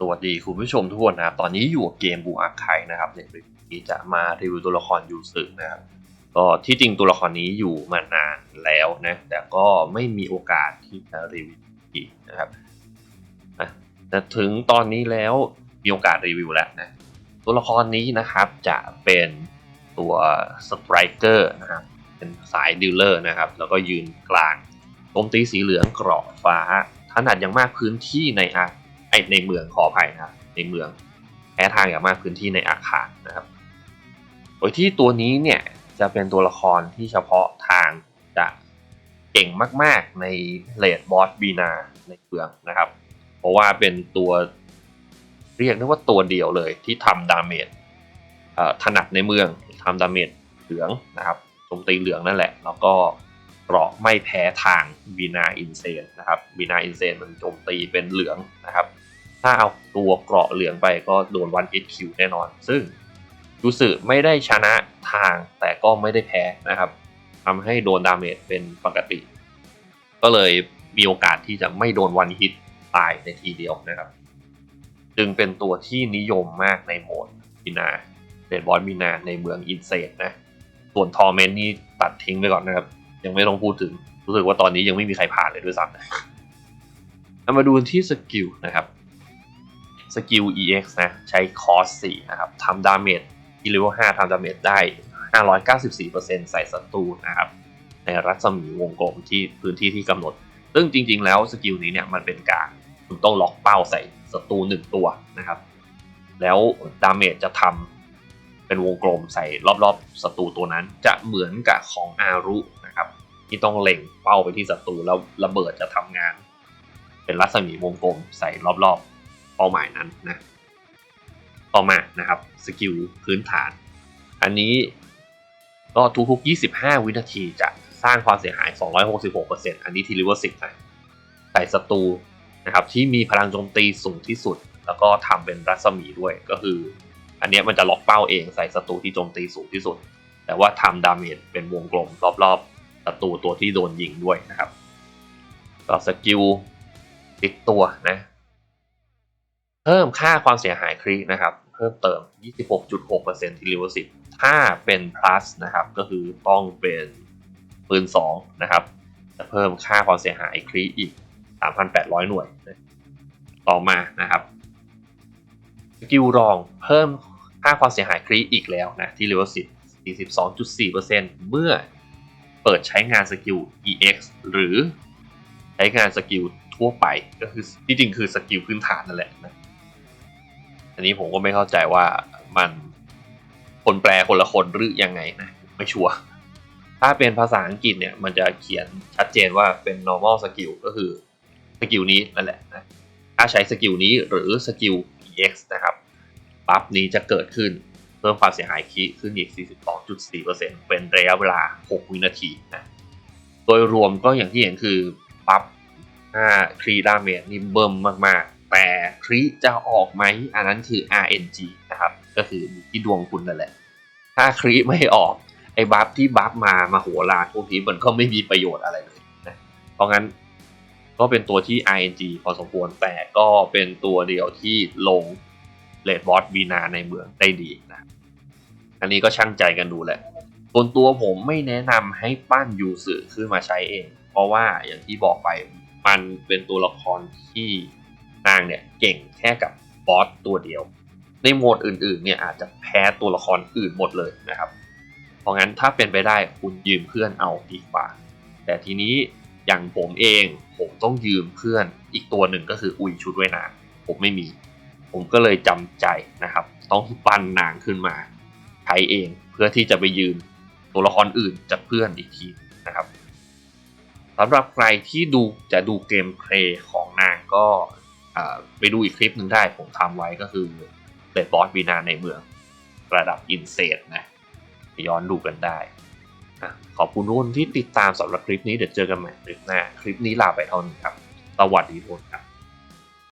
สวัสดีคุณผู้ชมทุกคนนะครับ ตอนนี้อยู่กับเกมบูอาร์ไคนะครับในรีวิวนี้จะมารีวิวตัวละครยูสึนะครับ ก็ที่จริงตัวละครนี้อยู่มานานแล้วนะ แต่ก็ไม่มีโอกาสที่จะรีวิวอีกนะครับนะแต่ถึงตอนนี้แล้วมีโอกาสรีวิวแล้วนะ ตัวละครนี้นะครับจะเป็นตัวสไตรเกอร์นะครับ เป็นสายดิลเลอร์นะครับ แล้วก็ยืนกลางโจมตีสีเหลืองกรอบฟ้าถนัดอย่างมากพื้นที่ในอา ในเมืองขออภัยนะครับ ในเมืองแพ้ทางอย่างมากพื้นที่ในอาคารนะครับโดยที่ตัวนี้เนี่ยจะเป็นตัวละครที่เฉพาะทางจะเก่งมาก ๆ ในเลดบอสบีนาในเมืองนะครับ เพราะว่าเป็นตัวเรียกได้ว่าตัวเดียวเลยที่ทำดาเมจถนัดในเมืองทำดาเมจเหลืองนะครับโจมตีเหลืองนั่นแหละ แล้วก็เกราะไม่แพ้ทางบีนาอินเซนนะครับบีนาอินเซนมันโจมตีเป็นเหลืองนะครับ ถ้าเอาตัวเกราะเหลืองไปก็โดนวันเอ็ดคิวแน่นอน ซึ่งยูสึไม่ได้ชนะทางแต่ก็ไม่ได้แพ้นะครับทำให้โดนดาเมจเป็นปกติ ก็เลยมีโอกาสที่จะไม่โดนวันฮิตตายในทีเดียวนะครับ จึงเป็นตัวที่นิยมมากในโหมดมินาเดดบอสมินาในเมืองอินเซตนะ ส่วนทอร์เมนนี่ตัดทิ้งไปก่อนนะครับ ยังไม่ต้องพูดถึง รู้สึกว่าตอนนี้ยังไม่มีใครผ่านเลยด้วยซ้ำนะมาดูที่สกิลนะครับ สกิล EX นะใช้คอส4นะครับทำดาเมจที่เลเวล5ทำดาเมจได้ 594%ใส่ศัตรูนะครับในรัศมีวงกลมที่พื้นที่ที่กำหนด ซึ่งจริง ๆ แล้วสกิลนี้เนี่ยมันเป็นการคุณต้องล็อกเป้าใส่ศัตรูหนึ่งตัวนะครับ แล้วดาเมจจะทำเป็นวงกลมใส่รอบๆศัตรูตัวนั้น จะเหมือนกับของอารุนะครับที่ต้องเล็งเป้าไปที่ศัตรูแล้วระเบิดจะทำงาน เป็นรัศมีวงกลมใส่รอบๆ เป้าหมายนั้นนะต่อมานะครับสกิลพื้นฐาน อันนี้ก็ทุกๆ 25 วินาทีจะสร้างความเสียหาย 266%อันนี้ทีลิเวอร์สินะใส่ศัตรูนะครับที่มีพลังโจมตีสูงที่สุด แล้วก็ทำเป็นรัศมีด้วยก็คือ อันนี้มันจะล็อกเป้าเองใส่ศัตรูที่โจมตีสูงที่สุด แต่ว่าทำดาเมจเป็นวงกลมรอบๆศัตรูตัวที่โดนยิงด้วยนะครับก็สกิลติดตัวนะ เพิ่มค่าความเสียหายครินะครับ เพิ่มเติม 26.6%ที่ level 10ถ้าเป็น plus นะครับ ก็คือต้องเป็นปืน2นะครับ จะเพิ่มค่าความเสียหายคริอีก 3,800 หน่วย ต่อมานะครับสกิลรองเพิ่มค่าความเสียหายคริอีกแล้วนะที่ level 10 42.4%เมื่อเปิดใช้งานสกิล EX หรือใช้งานสกิลทั่วไปก็คือที่จริงคือสกิลพื้นฐานนั่นแหละนะ อันนี้ผมก็ไม่เข้าใจว่ามันคนแปลคนละคนหรือยังไงนะไม่ชัวร์ถ้าเป็นภาษาอังกฤษเนี่ยมันจะเขียนชัดเจนว่าเป็น normal skill ก็คือสกิลนี้นั่นแหละนะถ้าใช้สกิลนี้หรือสกิล EX นะครับบัฟนี้จะเกิดขึ้นเพิ่มความเสียหายคีขึ้นอีก 42.4%เป็นระยะเวลา 6 วินาทีนะโดยรวมก็อย่างที่เห็นคือบัฟ5ครีดาเมจนี่เบิ่มมากๆ แต่คริจะออกไหมอันนั้นคือ RNG นะครับ ก็คือที่ดวงคุณนั่นแหละ ถ้าคริไม่ออกไอ้บัฟที่บัฟมามาหัวลานพวกนี้มันก็ไม่มีประโยชน์อะไรเลยนะเพราะงั้นก็เป็นตัวที่ RNG พอสมควรแต่ก็เป็นตัวเดียวที่ลงเลดบอสบีนาในเมืองได้ดีนะอันนี้ก็ช่างใจกันดูแหละส่วนตัวผมไม่แนะนำให้ปั้นยูสึขึ้นมาใช้เอง เพราะว่าอย่างที่บอกไปมันเป็นตัวละครที่ นางเนี่ยเก่งแค่กับบอสตัวเดียว ในโหมดอื่นๆเนี่ยอาจจะแพ้ตัวละครอื่นหมดเลยนะครับ เพราะงั้นถ้าเป็นไปได้คุณยืมเพื่อนเอาดีกว่า แต่ทีนี้อย่างผมเองผมต้องยืมเพื่อนอีกตัวหนึ่งก็คืออุยชุดไว่ายน้ำผมไม่มี ผมก็เลยจำใจนะครับ ต้องปั้นนางขึ้นมาใช้เองเพื่อที่จะไปยืมตัวละครอื่นจากเพื่อนอีกทีนะครับสำหรับใครที่ดูจะดูเกมเพลย์ของนางก็ ไปดูอีกคลิปหนึ่งได้ผมทำไว้ก็คือเดดบอสวีนาในเมือง ระดับอินเซตนะย้อนดูกันได้ขอบคุณทุกคนที่ติดตามสำหรับคลิปนี้เดี๋ยวเจอกันใหม่คลิปหน้า คลิปนี้ลาไปเท่านี้ครับ สวัสดีทุกคนครับ